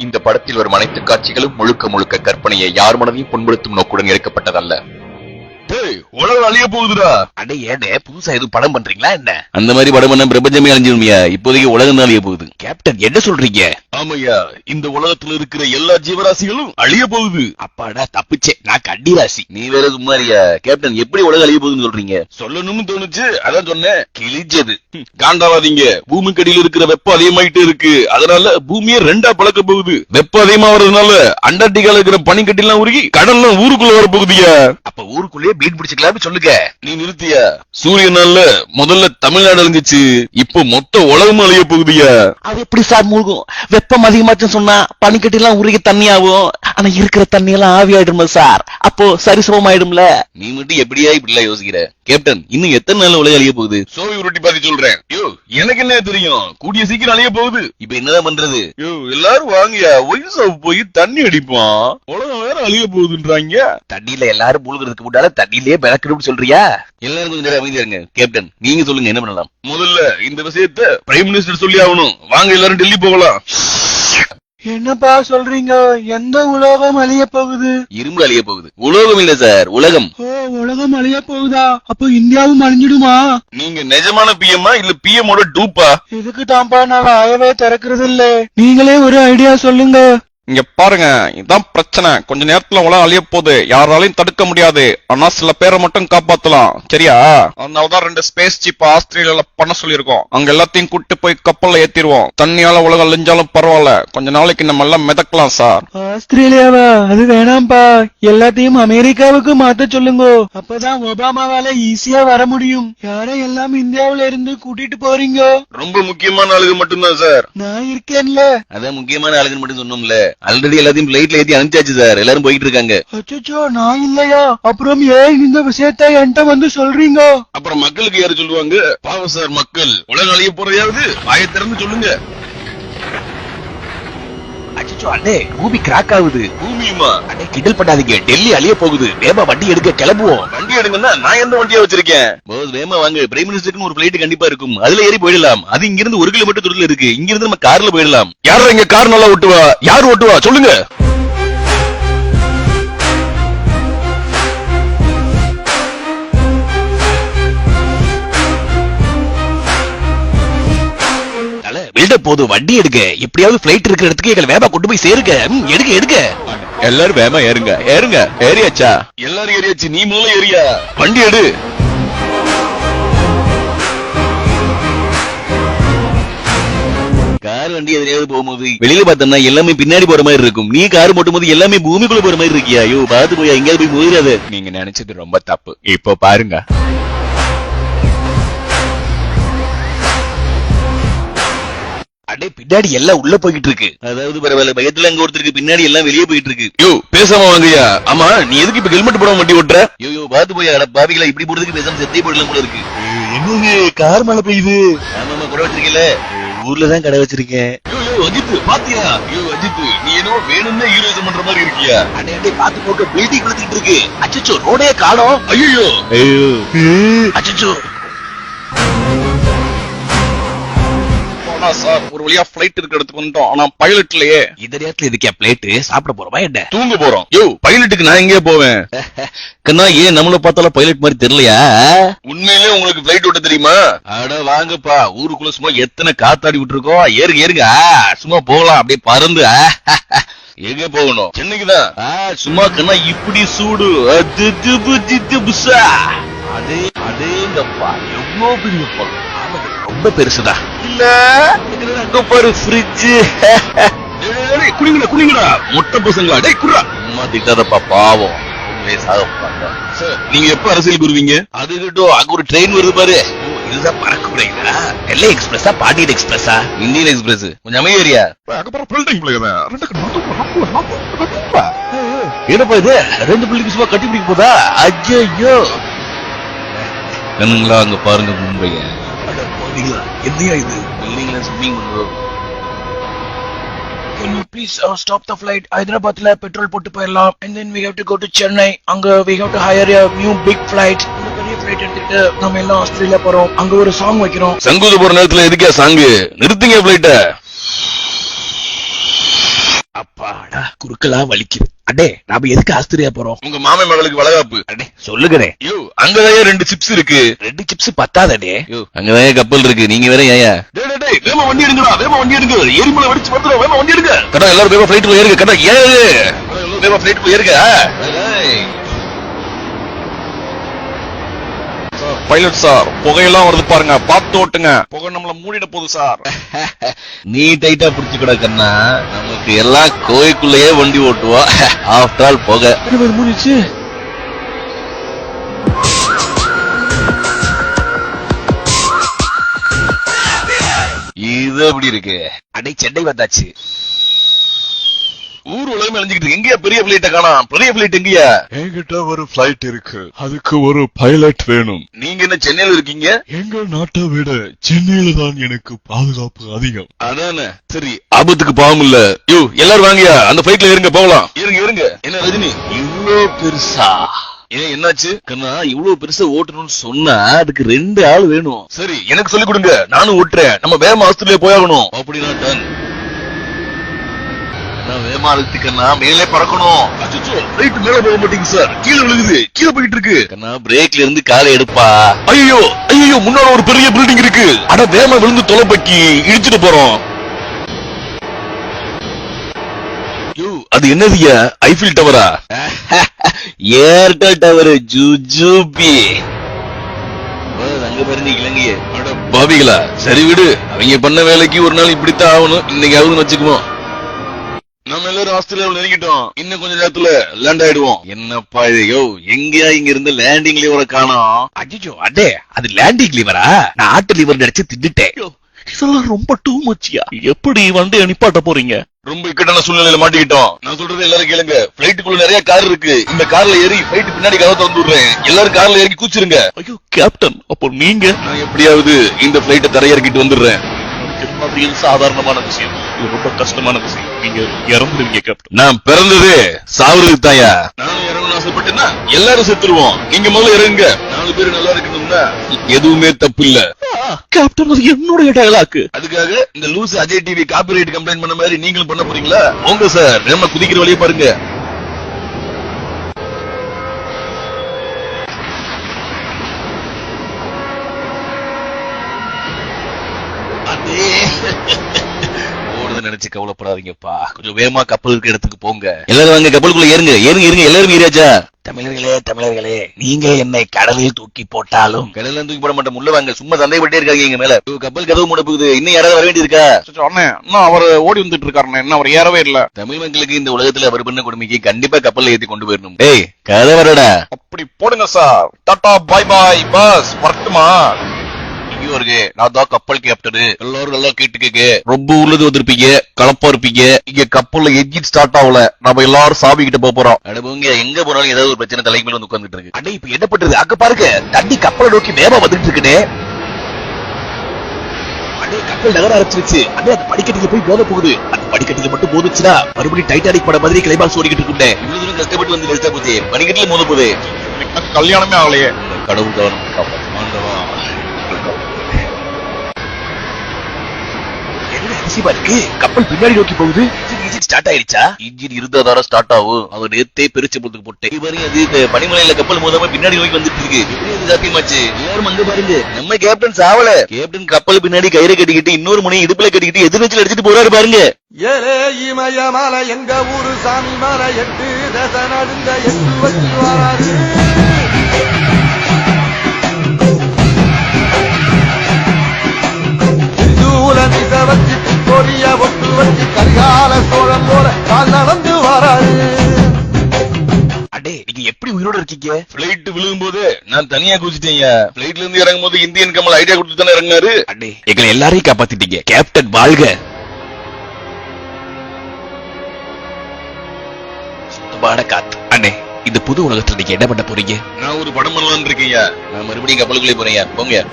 இந்த படத்தில் வரும் அனைத்து காட்சிகளும் முழுக்க முழுக்க கற்பனையை யார் மனதையும் புண்படுத்தும் நோக்குடன் எடுக்கப்பட்டதல்ல. உலகம் அழிய போகுதுடா. அடே ஏடே புதுசா எதுவும் படம் பண்றீங்களா என்ன? அந்த மாதிரி படம் பண்ண பிரபஞ்சமே அழிஞ்சிருமியா. இப்போதைக்கு உலகம் அழிய போகுது. கேப்டன் என்ன சொல்றீங்க? ஆமையா இந்த உலகத்துல இருக்கிற எல்லா ஜீவராசிகளும் அழிய போகுது. அப்பாடா தப்பிச்சே. நான் கண்டி ராசி. நீ வேற சும்மாரியா கேப்டன் எப்படி உலகம் அழிய போகுதுன்னு சொல்றீங்க? சொல்லணும்னு தோணுச்சு அதான் சொன்னேன். கிழிஞ்சது. காண்டாவாதீங்க. பூமிக்கு அடியில இருக்கிற வெப்பம் அதிகமாயிட்டே இருக்கு. அதனால பூமியே ரெண்டா பழக்க போகுது. வெப்பம் அதிகமாவதுனால அண்டார்டிகால இருக்கிற பனிக்கட்டிலாம் உருகி கடல்லாம் ஊருக்குள்ள வர போகுதியா அப்ப ஊருக்குள்ளேயே மீன் பிடிச்சுக்கலாம்னு சொல்லுங்க. நீ நிறுத்தியா? சூரியனால முதல்ல தமிழ்நாடு அழிஞ்சிச்சு. இப்போ மொத்த உலகமும் அழிய போகுதியா? அது எப்படி சார் மூழ்கும்? வெப்பம் அதிகமாச்சுன்னு சொன்னா பனிக்கட்டி எல்லாம் உருகி தண்ணி ஆகும் ஆனா இருக்கிற தண்ணி எல்லாம் ஆவி ஆயிடுமா சார். அப்போ சரிசமம் ஆயிடும்ல நீ மட்டும் எப்படியா இப்படி யோசிக்கிற? கேப்டன் இன்னும் எத்தனை நாள் உலகம் அழிய போகுது? சோவி உருட்டி பாத்தி சொல்றேன். யோ எனக்கு என்ன தெரியும்? கூடிய சீக்கிரம் அழிய போகுது. இப்ப என்னதான் பண்றது? யோ எல்லாரும் வாங்கயா ஒய்சாவு போய் தண்ணி அடிப்பான். உலகம் வேற அழிய போகுதுன்றாங்க? தண்ணியில எல்லாரும் மூழ்கிறதுக்கு முன்னால தண்ணியிலேயே மிதக்கணும்னு சொல்றியா? எல்லாரும் கொஞ்சம் நேரம் அமைதியா இருங்க கேப்டன் நீங்க சொல்லுங்க என்ன பண்ணலாம்? முதல்ல இந்த விஷயத்த பிரைம் மினிஸ்டர் சொல்லி ஆகணும். வாங்க எல்லாரும் டெல்லி போகலாம். என்னப்பா சொல்றீங்க? எந்த உலகம் அழிய போகுது? இரும்பு அழிய போகுது. உலோகம் இல்ல சார் உலகம். ஓ உலகம் அழிய போகுதா? அப்போ இந்தியாவும் அழிஞ்சிடுமா? நீங்க நிஜமான பிஎம்மா இல்ல பிஎம் ஓட டூப்பா இதுக்கு தான்ப்பா நான் வாயவே திறக்கிறது இல்ல நீங்களே ஒரு ஐடியா சொல்லுங்க. இங்க பாருங்க இதான் பிரச்சனை. கொஞ்ச நேரத்துல உலகம் அழிய போகுது. யாராலையும் தடுக்க முடியாது. ஆனா சில பேரை மட்டும் காப்பாத்தலாம். சரியா? அதனாலதான் ரெண்டு ஸ்பேஸ் ஜிப் ஆஸ்திரேலியால பண்ண சொல்லியிருக்கோம். அங்க எல்லாத்தையும் கூட்டு போய் கப்பல்ல ஏத்திடுவோம். தண்ணியால உலகம் அழிஞ்சாலும் பரவாயில்ல. கொஞ்ச நாளைக்கு நம்ம எல்லாம் மிதக்கலாம் சார். ஆஸ்திரேலியாவா? அது வேணாம்ப்பா எல்லாத்தையும் அமெரிக்காவுக்கு மாத்த சொல்லுங்க. அப்பதான் ஒபாமாவால ஈஸியா வர முடியும். யாரை எல்லாம் இந்தியாவுல இருந்து கூட்டிட்டு போறீங்க? ரொம்ப முக்கியமான ஆளுங்க மட்டும்தான் சார். நான் இருக்கேன்ல. அதான் முக்கியமான ஆளுங்கன்னு மட்டும் சொன்னோம்ல. ஆல்ரெடி எல்லாத்தையும் பிளைட்ல ஏத்தி அனுப்பிச்சாச்சு சார் எல்லாரும் போயிட்டு இருக்காங்க அச்சோ நான் இல்லையா? அப்புறம் ஏன் இந்த விஷயத்த என்கிட்ட வந்து சொல்றீங்க? அப்புறம் மக்களுக்கு யாரு சொல்லுவாங்க? பாவம் சார் மக்கள். உலகம் அழிய போறதையாவது வாயை திறந்து சொல்லுங்க. அச்சோ அண்ணே பூமி கிராக் ஆகுது. பூமியுமா? அண்ணே கிண்டல் பண்ணாதீங்க. டெல்லி அழிய போகுது. வேமா வண்டி எடுக்க கிளம்புவோம். வண்டி எடுங்கன்னா நான் எந்த வண்டியா வச்சிருக்கேன்? போஸ் வேமா வாங்க. பிரைம் மினிஸ்டருக்கு ஒரு பிளைட் கண்டிப்பா இருக்கும். அதுல ஏறி போயிடலாம். அது இங்க இருந்து ஒரு கிலோமீட்டர் தூரத்துல இருக்கு. இங்க இருந்து நம்ம கார்ல போயிடலாம். யாரா இங்க கார் நல்லா ஓட்டுவா? யார் ஓட்டுவா? சொல்லுங்க. பில்டப் போது வண்டி எடுக்க எப்படியாவது பிளைட் இருக்கிற இடத்துக்கு எங்களை வேமா கொண்டு போய் சேருங்க. எடுக்க எடுக்க எல்லாரும் வேமா ஏறுங்க. ஏறுங்க. ஏறியாச்சா? எல்லாரும் ஏறியாச்சு. நீ முதல்ல ஏறியா? வண்டி எடு. கார் வண்டி எதிரையாவது போகும்போது வெளியில பார்த்தோம்னா எல்லாமே பின்னாடி போற மாதிரி இருக்கும். நீ கார் ஓட்டும் போது எல்லாமே பூமிக்குள்ள போற மாதிரி இருக்கியா? ஐயோ பாத்து போய் எங்கேயாவது போய் மோதிராத. நீங்க நினைச்சது ரொம்ப தப்பு. இப்போ பாருங்க. அடே பின்னாடி எல்லாம் உள்ள போய்கிட்டு இருக்கு. அதாவது பரவாயில்ல பயத்துல அங்க ஒருத்தருக்கு பின்னாடி எல்லாம் வெளியே போயிட்டு இருக்கு. யோ பேசாம வாங்கய்யா. ஆமா நீ எதுக்கு இப்ப ஹெல்மெட் போடாம வண்டி ஓட்டுற? ஐயோ ஐயோ, பாத்து போய் அட பாவிகளா இப்படி போறதுக்கு பேசாம செத்தே போயிடலாம் போல இருக்கு. என்னது கார் மழை பெய்யுது ஆமா ஆமா கூட வச்சிருக்கல ஊர்ல தான் கடை வச்சிருக்கேன். யோ யோ அஜித் பாத்தியா? யோ அஜித் நீ என்னவோ வேணும்னே ஹீரோயிசம் பண்ற மாதிரி இருக்கியா? அடே அடே பாத்து போக்க பில்டிங் விழுந்துட்டு இருக்கு. அச்சச்சோ ரோடே காணோம். ஐயோ ஐயோ. அச்சச்சோ. ஆனா சார் ஒரு வழியா பிளைட் இருக்கிற இடத்துக்கு வந்துட்டோம். ஆனா பைலட் இல்லையே. இந்த நேரத்துல இதுக்கே பிளேட்டு சாப்பிட போறோமா என்ன? தூங்க போறோம். யோ பைலட்டுக்கு நான் எங்கே போவேன். கண்ணா ஏன் நம்மள பார்த்தாலும் பைலட் மாதிரி தெரியலையா? உண்மையிலே உங்களுக்கு பிளைட் ஓட்ட தெரியுமா? அட வாங்கப்பா ஊருக்குள்ள சும்மா எத்தனை காத்தாடி விட்டுருக்கோம் ஏறுங்க ஏறுங்க. சும்மா போகலாம் அப்படியே பறந்து. எங்க போகணும்? சென்னைக்கு தான் ஆ, சும்மா கண்ணா இப்படி சூடு. அது புசா. அதே அதேங்கப்பா எவ்வளவு பெரிய பழம் ரொம்ப பெருசுடா. இல்ல அங்க பாரு ஃப்ரிட்ஜ் குடிங்கடா குடிங்கடா மொட்டை பசங்களா? டேய் குடுறா. அம்மா திட்டாதப்பா பாவம். சாக நீங்க எப்ப அரசியலுக்கு வருவீங்க அது கிட்டும் அங்க ஒரு ட்ரெயின் வருது பாரு. இதுதான் பறக்க முடியுதா நெல்லை எக்ஸ்பிரஸா பாண்டியன் எக்ஸ்பிரஸா இந்தியன் எக்ஸ்பிரஸ் கொஞ்சம் அமைதியா அதுக்கப்புறம் பில்டிங் என்னப்பா இது? ரெண்டு பிள்ளைக்கு சும்மா கட்டி பிடிக்க போதா? ஐயோ கண்ணுங்களா அங்க பாருங்க மும்பைய என்னையா இது பில்டிங்ல swimming Can you please uh, stop the flight? ஹைதராபாத்ல பெட்ரோல் போட்டு போயிடலாம். And then we have to go to Chennai அங்க we have to hire a new big flight. இந்த பெரிய flight எடுத்துக்கிட்டு நம்ம எல்லாம் ஆஸ்திரேலியா போறோம். அங்க ஒரு சாங் வைக்கிறோம். சங்கூத போற நேரத்துல எதுக்கே சாங்கு நிறுத்துங்க பிளைட்ட குறுக்கெல்லாம் வலிக்குது. அடே நாம எதுக்கு ஆஸ்திரியா போறோம்? உங்க மாமன் மகளுக்கு வளகாப்பு. அடே சொல்லுகிறேன். ஐயோ அங்கதான் ரெண்டு சிப்ஸ் இருக்கு. ரெண்டு சிப்ஸ் பத்தாதடே ஐயோ அங்கதான் கப்பல் இருக்கு. நீங்க வேற ஏயா வேமா வண்டி எடுங்கடா வேமா வண்டி எடுங்க. எரிமலை வெடிச்சு வந்துடும் வேமா வண்டி எடுங்க. கடா எல்லாரும் வேகமா ஃபிளைட்ல ஏறுங்க. கடா ஏறு. வேமா பிளேட் ஏறுங்க. பைலட் சார் புகையெல்லாம் வருது பாருங்க. பார்த்து ஓட்டுங்க. புகை நம்மள மூடிட போகுது சார் நீ டைட்டா புடிச்சுக்கடா கண்ணா. நமக்கு எல்லாம் கோயிக்குள்ளேயே வண்டி ஓட்டுவோம் ஆஃப்டர் ஆல் போக. முடிச்சு. இது எப்படி இருக்கு? அடே சென்னை வந்தாச்சு. ஊர் உலகம் இருக்கு. எங்கயா பெரிய பிளைட்ட காணோம்? பெரிய பிளைட் எங்கயா? என்கிட்ட ஒரு ஃபிளைட் இருக்கு. அதுக்கு ஒரு பைலட் வேணும். நீங்க என்ன சென்னையில இருக்கீங்க? எங்க நாட்டை விட சென்னையில தான் எனக்கு பாதுகாப்பு அதிகம். அதானே? சரி. ஆபத்துக்கு பாவம் இல்ல. யோ எல்லாரும் வாங்கயா? அந்த பிளைட்ல ஏறுங்க போகலாம். இருங்க இருங்க. என்ன ரஜினி? இவ்ளோ பெருசா? ஏன் என்னாச்சு? கண்ணா இவ்வளவு பெருசா ஓட்டணும்னு சொன்னா அதுக்கு ரெண்டு ஆள் வேணும். சரி எனக்கு சொல்லி கொடுங்க. நானும் ஓட்டுறேன். நம்ம வேகமா ஆஸ்திரேலியா போயாகணும். அப்படின்னா டன் வேமா அழுத்திக்கண்ணா மேலே பறக்கணும். பிளைட் மேல போக மாட்டேங்குது சார் கீழே விழுகுது. கீழே போயிட்டு இருக்கு. கண்ணா பிரேக்ல இருந்து காலை எடுப்பா. ஐயோ ஐயோ முன்னால ஒரு பெரிய பில்டிங் இருக்கு. அட வேகமா விழுந்து தொலைப்பக்கி இடிச்சிட்டு போறோம். அது என்னதுயா ஐஃபில் டவரா ஏர்டெல் டவர் ஜுஜூபி. அங்க பாருங்க இலங்கைய. அட பாவிகளா. சரி விடு. அவங்க பண்ண வேலைக்கு ஒரு நாள் இப்படித்தான் ஆகணும். இன்னைக்கு ஆகுதுன்னு வச்சுக்குவோம். நம்ம எல்லாரும் ஆஸ்திரேலியாவில் நெருங்கிட்டோம். இன்னும் கொஞ்ச நேரத்துல லேண்ட் ஆயிடுவோம். என்னப்பா இது? யோ எங்கயா இங்க இருந்து லேண்டிங்லயே ஒரு காணோம் அஜிஜோ அடே அது லேண்டிங் லிவரா நான் ஆட்டு லிவர் நினைச்சு தின்னுட்டேன். இதெல்லாம் ரொம்ப டூ மச்சியா எப்படி வண்டி நிப்பாட்ட போறீங்க? ரொம்ப இக்கட்டான சூழ்நிலையில மாட்டிக்கிட்டோம். நான் சொல்றது எல்லாரும் கேளுங்க. பிளைட்டுக்குள்ள நிறைய கார் இருக்கு. இந்த கார்ல ஏறி பிளைட் பின்னாடி கதவை திறந்து விடுறேன். எல்லாரும் கார்ல இறங்கி கூச்சிருங்க ஐயோ கேப்டன் அப்போ நீங்க? நான் எப்படியாவது இந்த பிளைட்டை தரையிறக்கிட்டு வந்துடுறேன். இது சாதாரணமான விஷயம். இது ரொம்ப கஷ்டமான விஷயம். நீங்க இறந்துருவீங்க கேப்டன். நான் பிறந்தது சாவறதுக்கு தாயா நானும் இறங்கணும்னு ஆசைப்பட்டேன்னா எல்லாரும் செத்துருவோம். நீங்க முதல்ல இறங்குங்க. நாலு பேர் நல்லா இருக்கணும்னா எதுவுமே தப்பு இல்ல கேப்டன் அது என்னுடைய டயலாக்கு அதுக்காக இந்த loose Ajay TV copyright complaint பண்ண மாதிரி நீங்களும் பண்ண போறீங்களா? உங்க சார். நம்ம குதிக்கிற வழியை பாருங்க. நினைச்சு கவலைப்படாதீங்கப்பா. கொஞ்சம் வேகமா கப்பல் இருக்கிற இடத்துக்கு போங்க. எல்லாரும் வாங்க கப்பலுக்குள்ள ஏறுங்க. ஏறுங்க ஏறுங்க. எல்லாரும் ஏறியாச்சா தமிழர்களே தமிழர்களே நீங்க என்னை கடலில் தூக்கி போட்டாலும். கடல்ல தூக்கி போட மாட்டேன். உள்ள வாங்க. சும்மா சந்தேகப்பட்டே இருக்காங்க எங்க மேல. கப்பல் கதவு மூட போகுது. இன்னும் யாராவது வர வேண்டியிருக்கா? இன்னும் அவர் ஓடி வந்துட்டு இருக்காருண்ணே. இன்னும் அவர் ஏறவே இல்ல. தமிழ் மக்களுக்கு இந்த உலகத்துல அவர் பண்ண கொடுமைக்கு கண்டிப்பா கப்பல்ல ஏத்தி கொண்டு போயிடணும். டேய் கதை வரடா. அப்படி போடுங்க sir. Tata bye bye bus. வரட்டுமா? இங்கேயும் இருக்கு நான் தான் கப்பல் கேப்டனு எல்லாரும் நல்லா கேட்டுக்கங்க. ரொம்ப உள்ளது வந்திருப்பீங்க. கலப்பா இருப்பீங்க. இங்க கப்பல்ல எஜிட் ஸ்டார்ட் ஆகல. நம்ம எல்லாரும் சாமி கிட்ட போக போறோம். அடபுங்க எங்க போனாலும் ஏதாவது ஒரு பிரச்சனை தலைக்கு மேல வந்து உட்கார்ந்துட்டு இருக்கு. அடே இப்ப என்ன பண்றது? அங்க பாருங்க தண்ணி கப்பலை நோக்கி வேகமா வந்துட்டு இருக்குனே அடே கப்பல் நகர ஆரம்பிச்சிருச்சு. அடே அந்த படிக்கட்டுல போய் மோத போகுது. அந்த படிக்கட்டுல மட்டும் மோதுச்சுன்னா மறுபடியும் டைட்டானிக் படம் மாதிரி கிளைபாக்ஸ் ஓடிக்கிட்டு இருக்கும்னே இவ்வளவு தூரம் கஷ்டப்பட்டு வந்து நிறுத்த போச்சு. பனிக்கட்டுல மோத போகுது. கல்யாணமே ஆகலையே. கடவுள் கவனம். அதிசயமா இருக்கு. கப்பல் பின்னாடி நோக்கி போகுது. இன்ஜின் ஸ்டார்ட் ஆயிடுச்சா? இன்ஜின் இருந்தா தானே ஸ்டார்ட் ஆகும். அவர் நேத்தே பெருச்சு போட்டுக்கு போட்டேன். இவரையும் அது இந்த பனிமலையில கப்பல் மோதாம பின்னாடி நோக்கி வந்துட்டு இருக்கு. அது சாத்தியமாச்சு. எல்லாரும் அங்க பாருங்க. நம்ம கேப்டன் சாவல. கேப்டன் கப்பல் பின்னாடி கயிறை கட்டிக்கிட்டு இன்னொரு முனையை இடுப்புல கட்டிக்கிட்டு எதிர்நீச்சல் அடிச்சிட்டு போறாரு பாருங்க. ஏலே இமயமலை எங்க ஊரு சாமி மலை எட்டு தச நடுங்க எட்டு வச்சு வராது கால் நடந்து வராது. அடே நீங்க எப்படி உயிரோட இருக்கீங்க? பிளைட் விழுகும் போது நான் தனியா குதிச்சிட்டேன் பிளைட்ல இருந்து இறங்கும் போது இந்தியன் கமல் ஐடியா கொடுத்து தானே இறங்கினாரு? அடே. எங்களை எல்லாரையும் காப்பாத்திட்டீங்க. கேப்டன் வாழ்க. சுத்தமான காத்து. அண்ணே இந்த புது உலகத்துல நீங்க என்ன பண்ண போறீங்க? நான் ஒரு படம் பண்ணலாம்னு இருக்கேன் நான் மறுபடியும் கப்பலுக்குள்ளே போறேன் போங்க.